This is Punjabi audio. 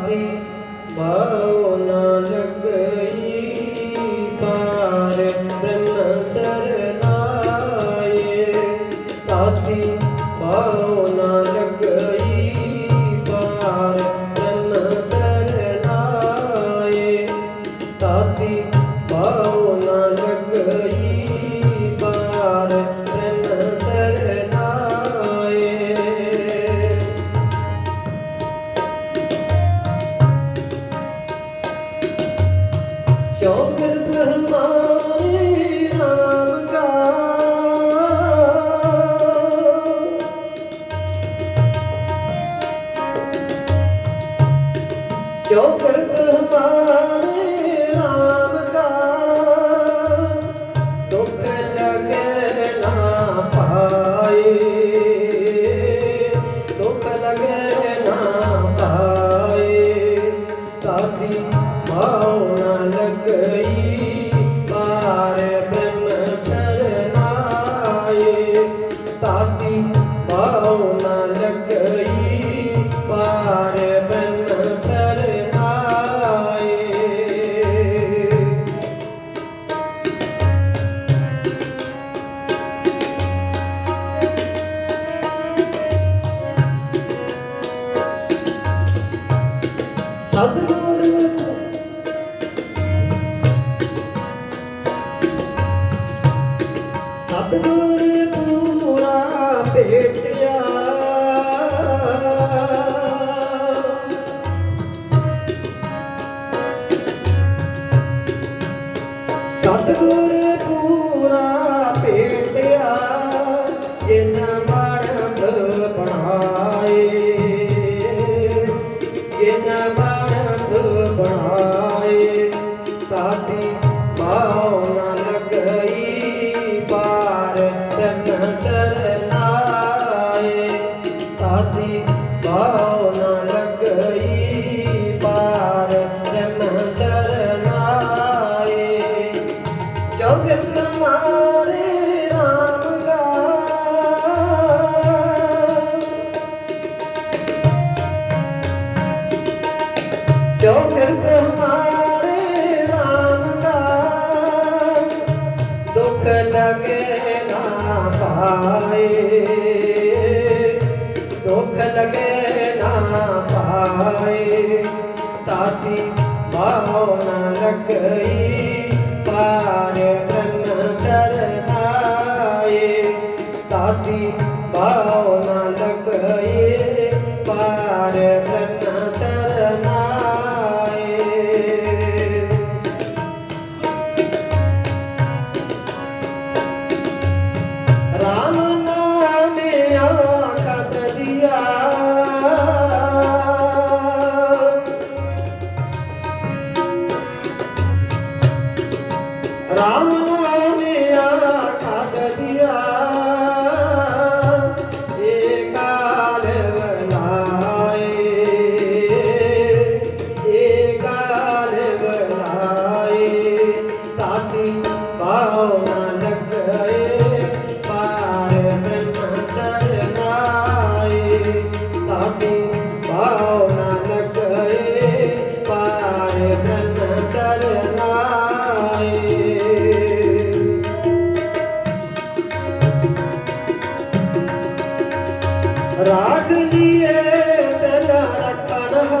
बाबे भावना लग गई पार ब्रह्म सरदाये ताती भावना लग गई ਸਤਿਗੁਰ। ਸਤਿਗੁਰ ਪੂਰਾ ਭੇਟਿਆ। ਸਤਿਗੁਰ ਦੁੱਖ ਲਗੇ ਨਾ ਪਾਏ। ਦੁੱਖ ਲਗੇ ਨਾ ਪਾਏ। ਤਾਤੀ ਬਾਹੋ ਨ ਲਗਈ ਪਾਰ ਬ੍ਰਹਮ ਸਰਨਾਏ ਤਾਤੀ ਬਾਹੋ ਨ ਲਗਈ ਪਾਰ ਰਾਗਨੀਏ ਤੇਰਾ ਰਖਣਹਾਰ